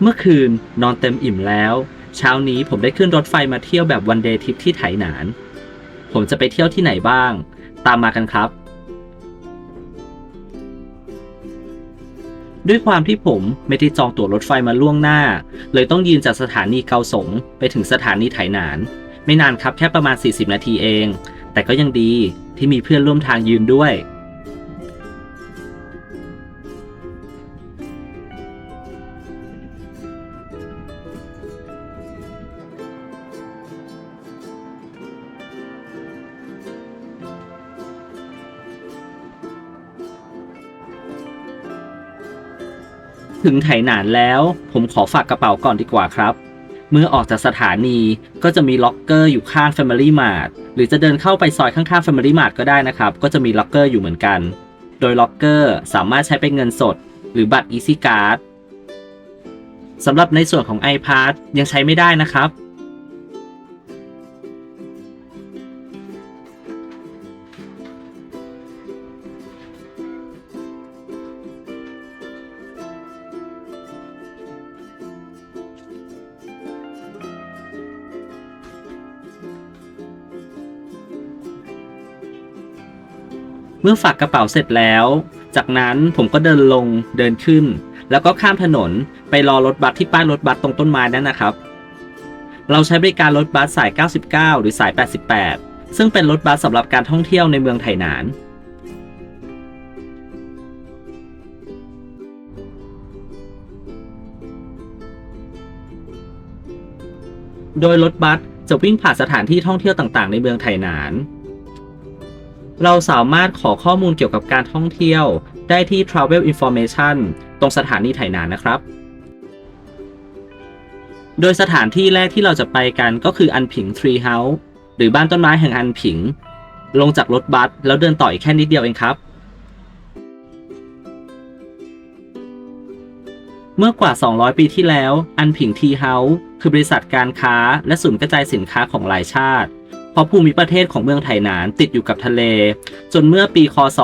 เมื่อคืนนอนเต็มอิ่มแล้ว เช้านี้ผมได้ขึ้นรถไฟมาเที่ยวแบบวันเดย์ทริปที่ไถหนาน ผมจะไปเที่ยวที่ไหนบ้าง ตามมากันครับ ด้วยความที่ผมไม่ได้จองตั๋วรถไฟมาล่วงหน้า เลยต้องยืนจากสถานีเกาสงไปถึงสถานีไถหนาน ไม่นานครับแค่ประมาณ 40 นาทีเอง แต่ก็ยังดีที่มีเพื่อนร่วมทางยืนด้วย ถึงไถหนานแล้ว ผมขอฝากกระเป๋าก่อนดีกว่าครับ เมื่อออกจากสถานีก็จะมีล็อกเกอร์อยู่ข้าง Family Mart หรือจะเดินเข้าไปซอยข้างๆ Family Mart ก็ได้นะครับ ก็จะมีล็อกเกอร์อยู่เหมือนกัน โดยล็อกเกอร์สามารถใช้เป็นเงินสด หรือบัตร Easy Card สำหรับในส่วนของ iPad ยังใช้ไม่ได้นะครับ มื่อฝากกระเป๋าเสร็จแล้ว จากนั้นผมก็เดินลงเดินขึ้น แล้วก็ข้ามถนนไปรอรถบัสที่ป้ายรถบัสตรงต้นไม้นั่นนะครับ เราใช้บริการรถบัสสาย 99 หรือสาย 88 ซึ่งเป็นรถบัสสำหรับการท่องเที่ยวในเมืองไถหนานโดยรถบัสจะวิ่งผ่านสถานที่ท่องเที่ยวต่างๆ ในเมืองไถหนาน เราสามารถขอข้อมูลเกี่ยวกับการท่องเที่ยว ได้ที่ Travel Information ตรงสถานีไถนานนะครับ โดยสถานที่แรกที่เราจะไปกันก็คืออันผิง Tree House หรือบ้านต้นไม้แห่งอันผิง ลงจากรถบัสแล้วเดินต่ออีกแค่นิดเดียวเองครับ เมื่อกว่า 200 ปีที่แล้ว อันผิงทีเฮาส์คือบริษัทการค้าและศูนย์กระจายสินค้าของหลายชาติ เพราะภูมิประเทศของเมืองไถหนานติดอยู่กับทะเล จนเมื่อปีคศ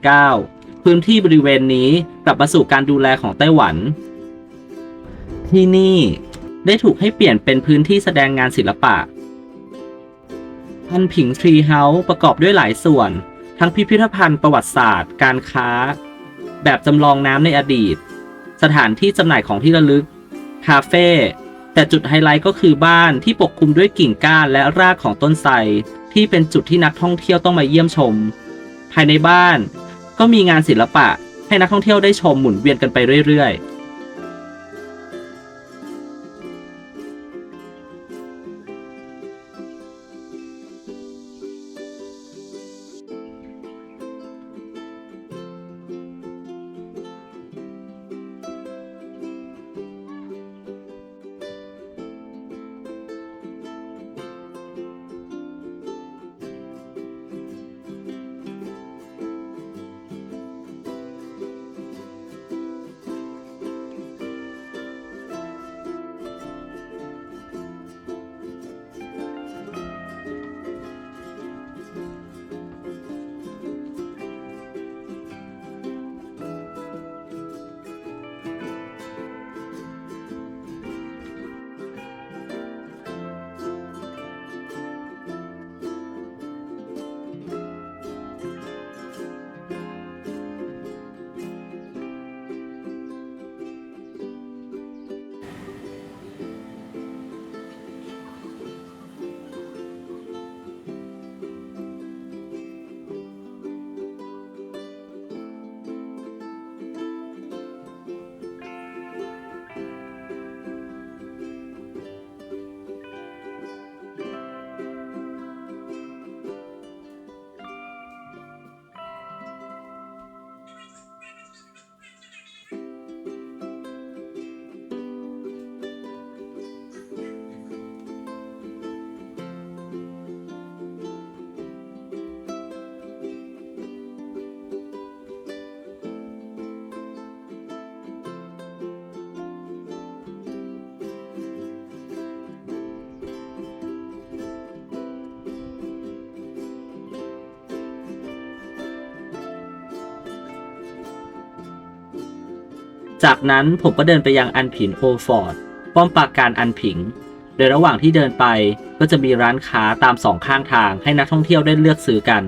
1979 พื้นที่บริเวณนี้กลับมาสู่การดูแลของไต้หวัน ที่นี่ได้ถูกให้เปลี่ยนเป็นพื้นที่แสดงงานศิลปะ อันผิงทรีเฮาส์ประกอบด้วยหลายส่วน ทั้งพิพิธภัณฑ์ประวัติศาสตร์ การค้า แบบจำลองน้ำในอดีต สถานที่จำหน่ายของที่ระลึก คาเฟ่ แต่จุดไฮไลท์ก็คือบ้านที่ปกคลุมด้วยกิ่งก้านและรากของต้นไทรที่เป็นจุดที่นักท่องเที่ยวต้องมาเยี่ยมชม ภายในบ้าน ก็มีงานศิลปะให้นักท่องเที่ยวได้ชมหมุนเวียนกันไปเรื่อยๆ จากนั้นผมก็เดินไปยังอันผินโอฟอร์ด ป้อมปราการอันผิง โดยระหว่างที่เดินไปก็จะมีร้านค้าตามสองข้างทางให้นักท่องเที่ยวได้เลือกซื้อกัน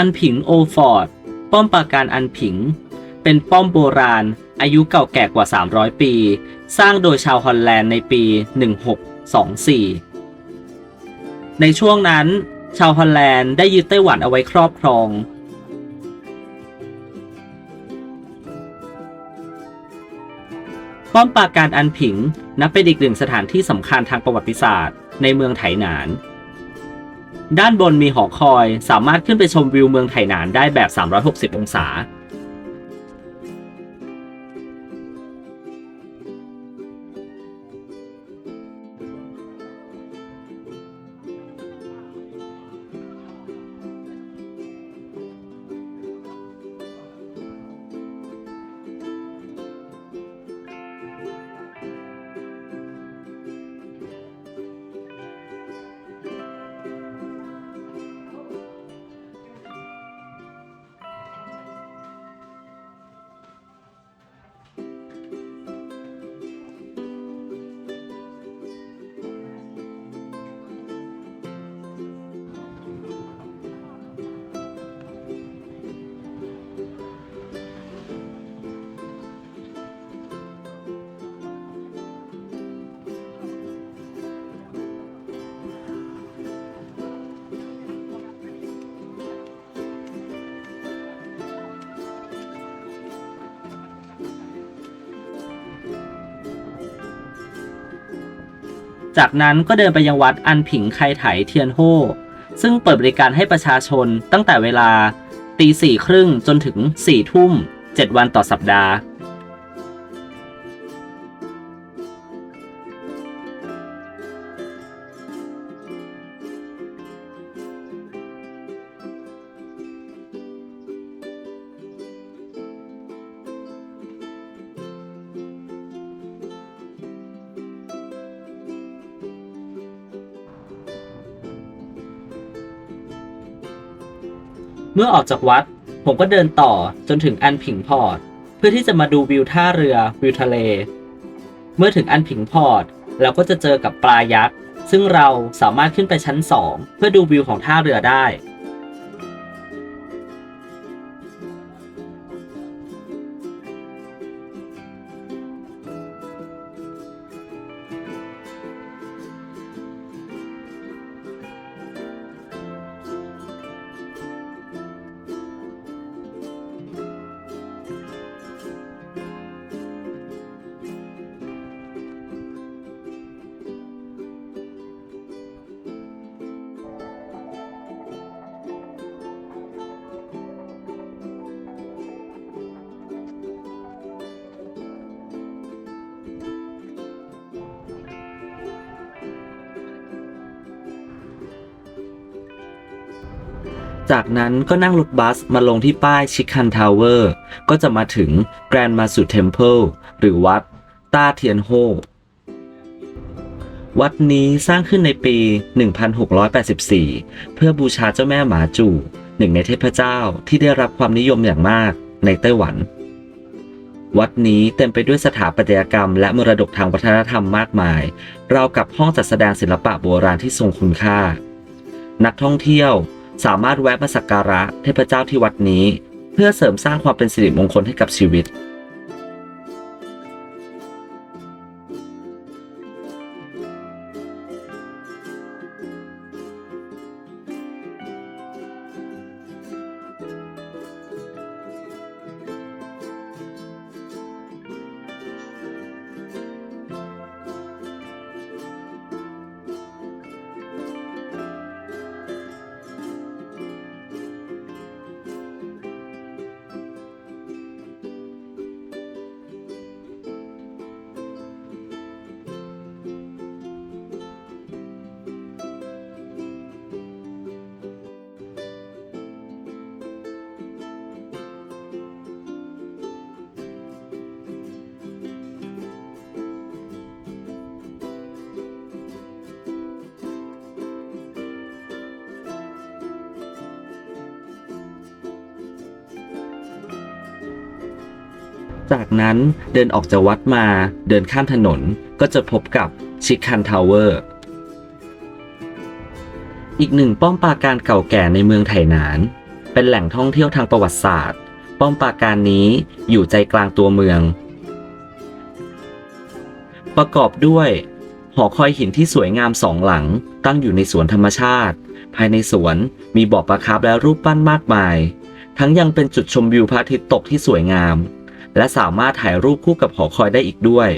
อันผิงโอฟอร์ด ป้อมปราการอันผิง เป็นป้อมโบราณ อายุเก่าแก่กว่า 300 ปี สร้างโดยชาวฮอลแลนด์ในปี 1624 ในช่วงนั้น ชาวฮอลแลนด์ได้ยึดไต้หวันเอาไว้ครอบครอง ป้อมปราการอันผิงนับเป็นอีกหนึ่งสถานที่สำคัญทางประวัติศาสตร์ในเมืองไถหนาน ด้านบนมีหอคอย สามารถขึ้นไปชมวิวเมืองไถหนานได้แบบ 360 องศา จากนั้นก็เดินไปยังวัดอันผิงไคไถเทียนโฮซึ่งเปิดบริการให้ประชาชนตั้งแต่เวลาตีสี่ครึ่งจนถึงสี่ทุ่มเจ็ดวันต่อสัปดาห์ เมื่อออกจากวัด ผมก็เดินต่อจนถึงอันผิงพอร์ต เพื่อที่จะมาดูวิวท่าเรือวิวทะเล เมื่อถึงอันผิงพอร์ตเราก็จะเจอกับปลายักษ์ซึ่งเราสามารถขึ้นไปชั้น 2 เพื่อดูวิวของท่าเรือได้ จากนั้นก็นั่งรถบัสมาลงที่ป้ายชิคันทาวเวอร์ก็จะมาถึงแกรนมาสุเทมเพิลหรือวัดต้าเทียนโฮ วัดนี้สร้างขึ้นในปี 1684 เพื่อบูชาเจ้าแม่หมาจู่หนึ่งในเทพเจ้าที่ได้รับความนิยมอย่างมากในไต้หวัน วัดนี้เต็มไปด้วยสถาปัตยกรรม และมรดกทางวัฒนธรรมมากมายราวกับห้องจัดแสดงศิลปะโบราณที่ทรงคุณค่า นักท่องเที่ยว สามารถแวะมาสักการะเทพเจ้าที่วัดนี้ เพื่อเสริมสร้างความเป็นสิริมงคลให้กับชีวิต จากนั้นเดินออกจากวัดมาเดินข้ามถนนก็จะพบกับชิคันทาวเวอร์อีกหนึ่งป้อมปราการเก่าแก่ในเมืองไถหนาน เป็นแหล่งท่องเที่ยวทางประวัติศาสตร์ ป้อมปราการนี้อยู่ใจกลางตัวเมือง ประกอบด้วยหอคอยหินที่สวยงามสองหลังตั้งอยู่ในสวนธรรมชาติ ภายในสวนมีบ่อปลาคาร์ฟและรูปปั้นมากมาย ทั้งยังเป็นจุดชมวิวพระอาทิตย์ตกที่สวยงาม และสามารถถ่ายรูปคู่กับหอคอยได้อีกด้วย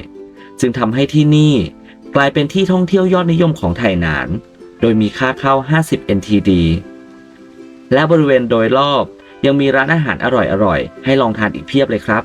จึงทำให้ที่นี่กลายเป็นที่ท่องเที่ยวยอดนิยมของไทหนาน โดยมีค่าเข้า 50 NTD และบริเวณโดยรอบยังมีร้านอาหารอร่อยๆ ให้ลองทานอีกเพียบเลยครับ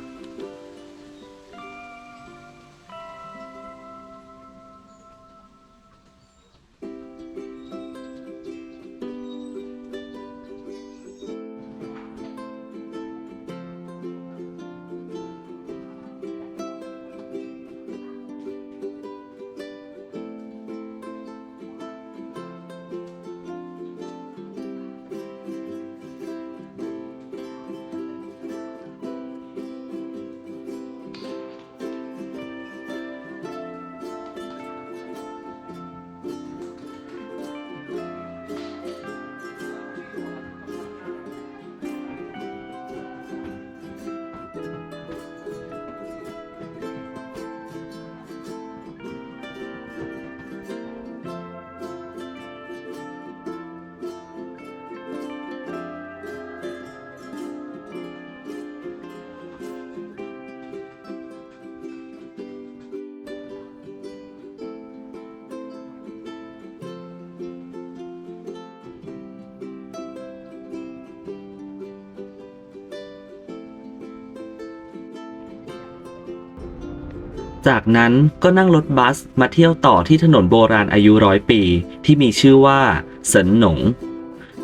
จากนั้นก็นั่งรถบัสมาเที่ยวต่อที่ถนนโบราณอายุร้อยปี ที่มีชื่อว่าเสินหนง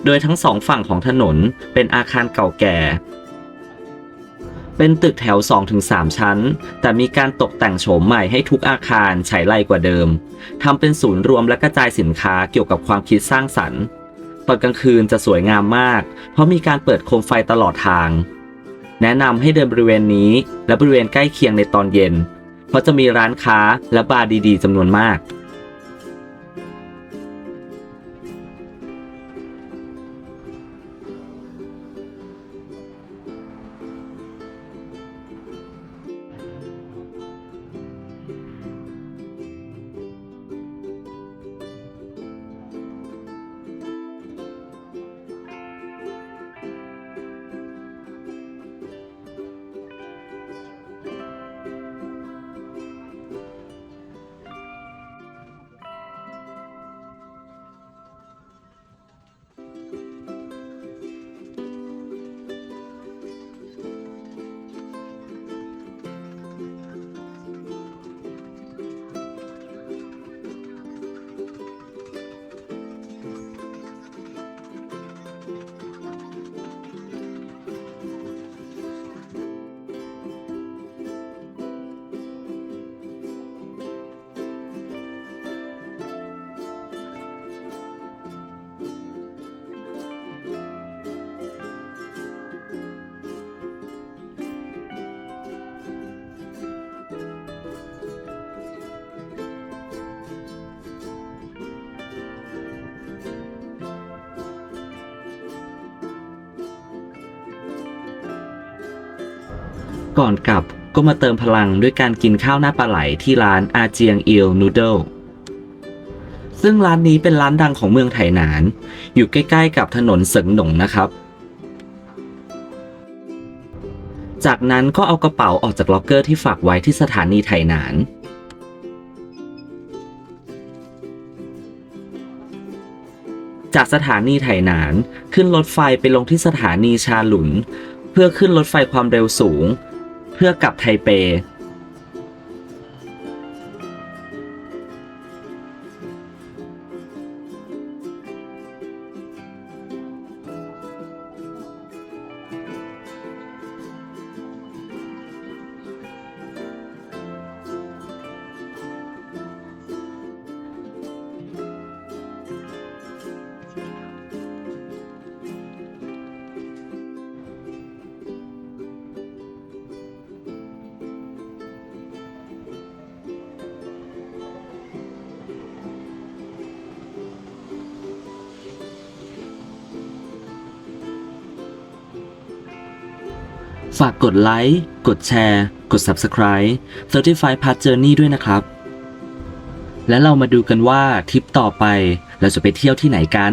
โดยทั้งสองฝั่งของถนนเป็นอาคารเก่าแก่ เป็นตึกแถว 2-3 ชั้น แต่มีการตกแต่งโฉมใหม่ให้ทุกอาคารฉายไลกว่าเดิมทำเป็นศูนย์รวมและกระจายสินค้าเกี่ยวกับความคิดสร้างสรรค์ตอนกลางคืนจะสวยงามมาก เพราะมีการเปิดโคมไฟตลอดทาง แนะนำให้เดินบริเวณนี้และบริเวณใกล้เคียงในตอนเย็น เพราะจะมีร้านค้าและบาร์ดีๆจำนวนมาก ก่อนกลับก็มาเติมพลังด้วยการกินข้าวหน้าปลาไหลที่ร้านอาเจียงเอิลนูเดิลซึ่งร้านนี้เป็นร้านดังของเมืองไถหนาน อยู่ใกล้ๆกับถนนเสิงหนงนะครับ จากนั้นก็เอากระเป๋าออกจากล็อกเกอร์ที่ฝากไว้ที่สถานีไถหนาน จากสถานีไถหนานขึ้นรถไฟไปลงที่สถานีชาหลุน เพื่อขึ้นรถไฟความเร็วสูง เพื่อกลับไทเป ฝากกดไลค์กดแชร์ กด Subscribe 35 Part Journey ด้วยนะครับ และเรามาดูกันว่าทริปต่อไปเราจะไปเที่ยวที่ไหนกัน